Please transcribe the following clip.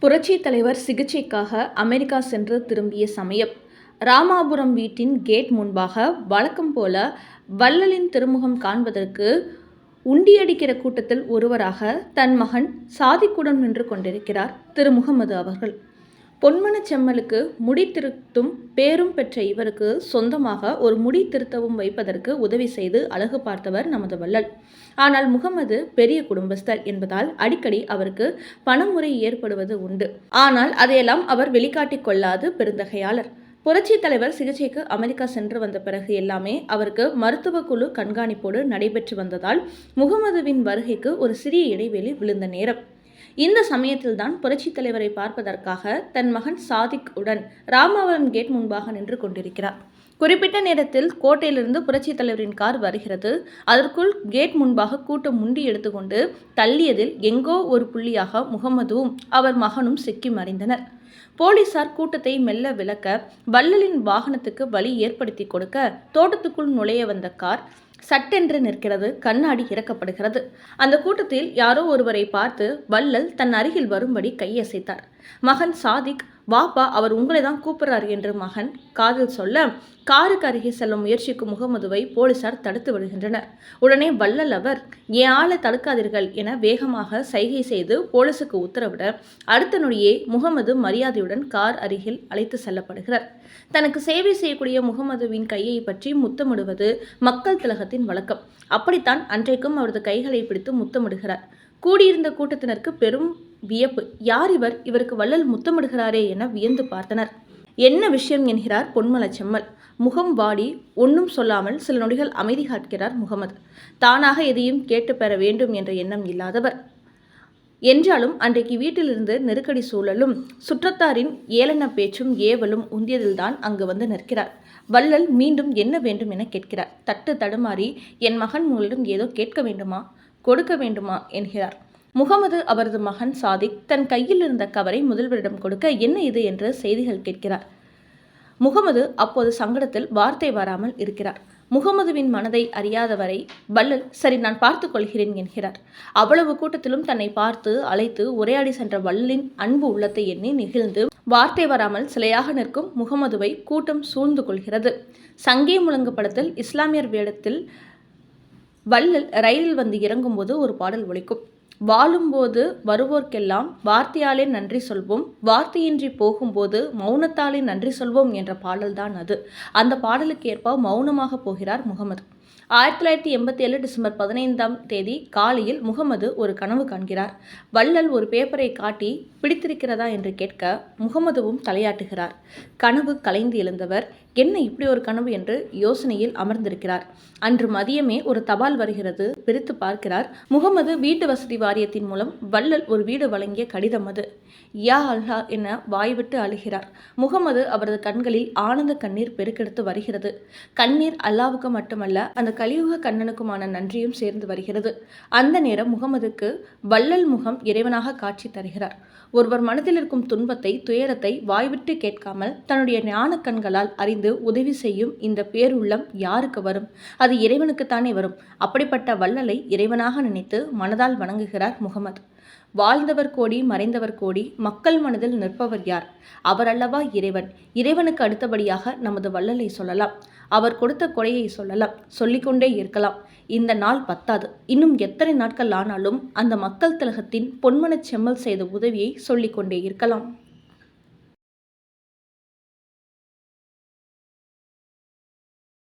புரட்சி தலைவர் சிகிச்சைக்காக அமெரிக்கா சென்று திரும்பிய சமயம். ராமாபுரம் வீட்டின் கேட் முன்பாக வழக்கம் போல வள்ளலின் திருமுகம் காண்பதற்கு உண்டியடிக்கிற கூட்டத்தில் ஒருவராக தன் மகன் சாதிக்குடன் நின்று கொண்டிருக்கிறார் திரு முகமது அவர்கள். பொன்மனச் செம்மலுக்கு முடி திருத்தும் பேரும் பெற்ற இவருக்கு சொந்தமாக ஒரு முடி திருத்தவும் வைப்பதற்கு உதவி செய்து அழகு பார்த்தவர் நமது வள்ளல். ஆனால் முகமது பெரிய குடும்பஸ்தர் என்பதால் அடிக்கடி அவருக்கு பணமுறை ஏற்படுவது உண்டு. ஆனால் அதையெல்லாம் அவர் வெளிக்காட்டிக் கொள்ளாது பெருந்தகையாளர். புரட்சி தலைவர் சிகிச்சைக்கு அமெரிக்கா சென்று வந்த பிறகு எல்லாமே அவருக்கு மருத்துவ குழு கண்காணிப்போடு நடைபெற்று வந்ததால் முகமதுவின் வருகைக்கு ஒரு சிறிய இடைவெளி விழுந்த நேரம். இந்த சமயத்தில்தான் புரட்சித் தலைவரை பார்ப்பதற்காக தன் மகன் சாதிக் உடன் ராமாவரம் கேட் முன்பாக நின்று கொண்டிருக்கிறார். குறிப்பிட்ட நேரத்தில் கோட்டையிலிருந்து புரட்சித் தலைவரின் கார் வருகிறது. அதற்குள் கேட் முன்பாக கூட்டம் முண்டி எடுத்துக்கொண்டு தள்ளியதில் எங்கோ ஒரு புள்ளியாக முகமதுவும் அவர் மகனும் சிக்கி மறைந்தனர். போலீசார் கூட்டத்தை மெல்ல விளக்க வள்ளலின் வாகனத்துக்கு வழி ஏற்படுத்தி கொடுக்க தோட்டத்துக்குள் நுழைய வந்த கார் சட்டென்று நிற்கிறது கண்ணாடி இறக்கப்படுகிறது. அந்த கூட்டத்தில் யாரோ ஒருவரை பார்த்து வள்ளல் தன் அருகில் வரும்படி கையசைத்தார். மகன் சாதிக் வாப்பா அவர் உங்களை தான் கூப்பிடுறார் என்று மகன் காதில் சொல்ல காருக்கு அருகே செல்லும் முயற்சிக்கும் முகமதுவை போலீசார் தடுத்து விடுகின்றனர். உடனே வள்ளல் அவர் என் ஆளை தடுக்காதீர்கள் என வேகமாக சைகை செய்து போலீசுக்கு உத்தரவிட அடுத்த நொடியே முகமது மரியாதையுடன் கார் அருகில் அழைத்து செல்லப்படுகிறார். தனக்கு சேவை செய்யக்கூடிய முகமதுவின் கையை பற்றி முத்தமிடுவது மக்கள் திலகத்தின் வழக்கம். அப்படித்தான் அன்றைக்கும் அவரது கைகளை பிடித்து முத்தமிடுகிறார். கூடியிருந்த கூட்டத்தினருக்கு பெரும் வியப்பு. யார் இவர்? இவருக்கு வள்ளல் முத்தமிடுகிறாரே என வியந்து பார்த்தனர். என்ன விஷயம் என்கிறார் பொன்மலச்செம்மல். முகம் வாடி ஒன்றும் சொல்லாமல் சில நொடிகள் அமைதி காட்கிறார் முகமது. தானாக எதையும் கேட்டு பெற வேண்டும் என்ற எண்ணம் இல்லாதவர். என்றாலும் அன்றைக்கு வீட்டிலிருந்து நெருக்கடி சூழலும் சுற்றத்தாரின் ஏளன பேச்சும் ஏவலும் உந்தியதில்தான் அங்கு வந்து நிற்கிறார். வள்ளல் மீண்டும் என்ன வேண்டும் என கேட்கிறார். தட்டு தடுமாறி என் மகன் உங்களிடம் ஏதோ கேட்க வேண்டுமா? கொடுக்க வேண்டுமா? என்கிறார். முகமது அவரது மகன் சாதிக் தன் கையில் இருந்த கவரை முதல்வரிடம் கொடுக்க என்ன இது என்று செய்திகள் கேட்கிறார். முகமது அப்போது சங்கடத்தில் வார்த்தை வராமல் இருக்கிறார். முகமதுவின் மனதை அறியாதவரை வள்ளல் சரி நான் பார்த்து கொள்கிறேன் என்கிறார். அவ்வளவு கூட்டத்திலும் தன்னை பார்த்து அழைத்து உரையாடி சென்ற வள்ளலின் அன்பு உள்ளத்தை எண்ணி நெகிழ்ந்து வார்த்தை வராமல் சிலையாக நிற்கும் முகமதுவை கூட்டம் சூழ்ந்து கொள்கிறது. சங்கே முழங்கு படத்தில் இஸ்லாமியர் வேடத்தில் வள்ளல் ரயிலில் வந்து இறங்கும்போது ஒரு பாடல் ஒழிக்கும் வாழும்போது வருவோர்க்கெல்லாம் வார்த்தையாலே நன்றி சொல்வோம் வார்த்தையின்றி போகும்போது மௌனத்தாலே நன்றி சொல்வோம் என்ற பாடல்தான் அது. அந்த பாடலுக்கு ஏற்ப மௌனமாக போகிறார் முகமது. ஆயிரத்தி தொள்ளாயிரத்தி எண்பத்தி ஏழு டிசம்பர் பதினைந்தாம் தேதி காலையில் முகமது ஒரு கனவு காண்கிறார். வள்ளல் ஒரு பேப்பரை காட்டி பிடித்திருக்கிறதா என்று கேட்க முகமதுவும் தலையாட்டுகிறார். கனவு கலைந்து எழுந்தவர் என்ன இப்படி ஒரு கனவு? என்று யோசனையில் அமர்ந்திருக்கிறார். அன்று மதியமே ஒரு தபால் வருகிறது பிரித்து பார்க்கிறார். முகமது வீட்டு வசதி வாரியத்தின் மூலம் வள்ளல் ஒரு வீடு வழங்கிய கடிதம் அது. யா அல்ஹா என வாய்விட்டு அழுகிறார். முகமது அவரது கண்களில் ஆனந்த கண்ணீர் பெருக்கெடுத்து வருகிறது. கண்ணீர் அல்லாவுக்கு மட்டுமல்ல அந்த கலியுக கண்ணனுக்குமான நன்றியும் சேர்ந்து வருகிறது. அந்த நேரம் முகமதுக்கு வள்ளல் முகம் இறைவனாக காட்சி தருகிறார். ஒருவர் மனதில் இருக்கும் துன்பத்தை துயரத்தை வாய்விட்டு கேட்காமல் தன்னுடைய ஞான கண்களால் அறிந்து உதவி செய்யும் இந்த பேருள்ளம் யாருக்கு வரும்? அது இறைவனுக்குத்தானே வரும். அப்படிப்பட்ட வள்ளலை இறைவனாக நினைத்து மனதால் வணங்குகிறார் முகமது. வாழ்ந்தவர் கோடி மறைந்தவர் கோடி மக்கள் மனதில் நிற்பவர் யார்? அவர் அல்லவா இறைவன்? இறைவனுக்கு அடுத்தபடியாக நமது வள்ளலை சொல்லலாம். அவர் கொடுத்த கொடையை சொல்லலாம். சொல்லிக்கொண்டே இருக்கலாம். இந்த நாள் பத்தாது. இன்னும் எத்தனை நாட்கள் ஆனாலும் அந்த மக்கள் திலகத்தின் பொன்மனச் செம்மல் செய்த உதவியை சொல்லிக்கொண்டே இருக்கலாம்.